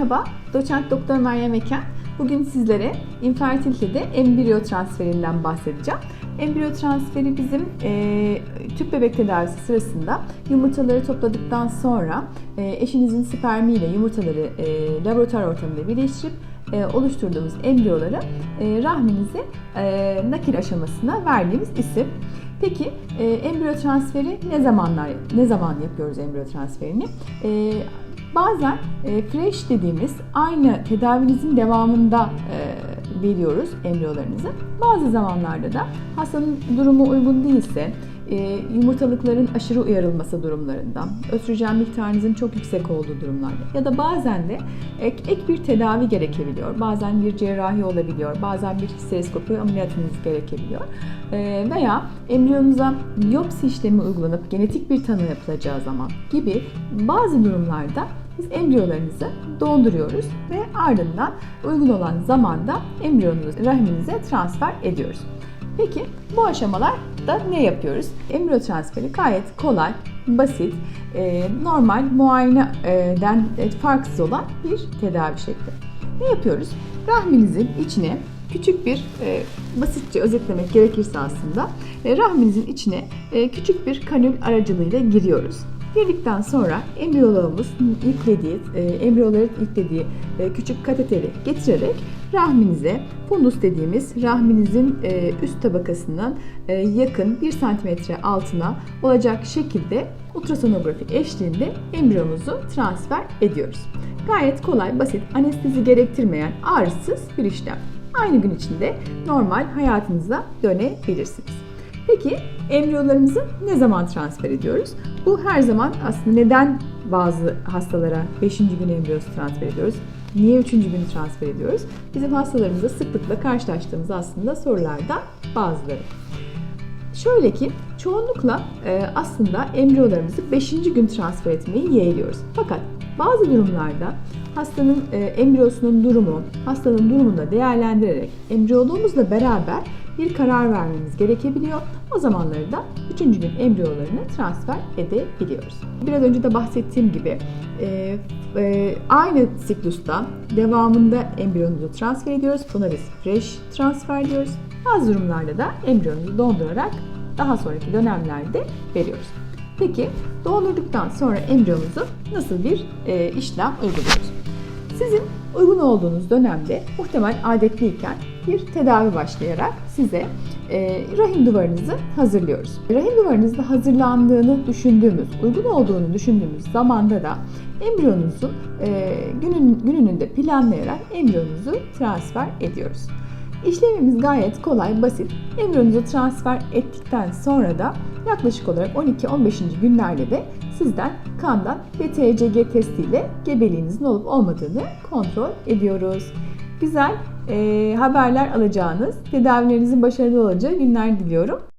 Merhaba, doçent doktor Meryem Eken. Bugün sizlere infertilitede embriyo transferinden bahsedeceğim. Embriyo transferi bizim e, tüp bebek tedavisi sırasında yumurtaları topladıktan sonra e, eşinizin spermiyle yumurtaları e, laboratuvar ortamında birleştirip e, oluşturduğumuz embriyoları e, rahminize e, nakil aşamasına verdiğimiz isim. Peki e, embriyo transferi ne zamanlar ne zaman yapıyoruz embriyo transferini? E, bazen e, fresh dediğimiz aynı tedavinizin devamında e, veriyoruz embriyolarınızı. Bazı zamanlarda da hastanın durumu uygun değilse e, yumurtalıkların aşırı uyarılması durumlarında, östrojen miktarınızın çok yüksek olduğu durumlarda ya da bazen de ek, ek bir tedavi gerekebiliyor. Bazen bir cerrahi olabiliyor, bazen bir histeroskopi ameliyatınız gerekebiliyor. E, veya embriyonuza biyopsi işlemi uygulanıp genetik bir tanı yapılacağı zaman gibi bazı durumlarda biz embriyolarınızı dolduruyoruz ve ardından uygun olan zamanda embriyonuzu rahiminize transfer ediyoruz. Peki bu aşamalarda ne yapıyoruz? Embriyo transferi gayet kolay, basit, e, normal muayeneden farksız olan bir tedavi şekli. Ne yapıyoruz? Rahminizin içine küçük bir, e, basitçe özetlemek gerekirse aslında, e, rahminizin içine e, küçük bir kanül aracılığıyla giriyoruz. Girdikten sonra embriyoloğumuz yüklediği, e, embriyoların yüklediği e, küçük kateteri getirerek rahminize, fundus dediğimiz rahminizin e, üst tabakasından e, yakın 1 cm altına olacak şekilde ultrasonografi eşliğinde embriyomuzu transfer ediyoruz. Gayet kolay, basit, anestezi gerektirmeyen, ağrısız bir işlem. Aynı gün içinde normal hayatınıza dönebilirsiniz. Peki embriyolarımızı ne zaman transfer ediyoruz? Bu her zaman aslında neden bazı hastalara 5. gün embriyosu transfer ediyoruz? Niye 3. günü transfer ediyoruz? Bizim hastalarımızda sıklıkla karşılaştığımız aslında sorulardan bazıları. Şöyle ki çoğunlukla e, aslında embriyolarımızı 5. gün transfer etmeyi yeğliyoruz. Fakat bazı durumlarda hastanın e, embriyosunun durumu, hastanın durumunu da değerlendirerek embriyoloğumuzla beraber bir karar vermemiz gerekebiliyor. O zamanları da 3. gün embriyolarını transfer edebiliyoruz. Biraz önce de bahsettiğim gibi e, e, aynı siklusta devamında embriyonuzu transfer ediyoruz. Buna biz fresh transfer diyoruz. Bazı durumlarda da embriyonuzu dondurarak daha sonraki dönemlerde veriyoruz. Peki dondurduktan sonra embriyonuzu nasıl bir e, işlem uyguluyoruz? Sizin uygun olduğunuz dönemde muhtemel adetliyken bir tedavi başlayarak size e, rahim duvarınızı hazırlıyoruz. Rahim duvarınızda hazırlandığını düşündüğümüz, uygun olduğunu düşündüğümüz zamanda da embriyonunuzun e, günün, gününü de planlayarak embriyonunuzu transfer ediyoruz. İşlemimiz gayet kolay, basit. Embriyonuzu transfer ettikten sonra da yaklaşık olarak 12-15. günlerde de sizden kandan ve TCG testiyle gebeliğinizin olup olmadığını kontrol ediyoruz. Güzel e, haberler alacağınız, tedavilerinizin başarılı olacağı günler diliyorum.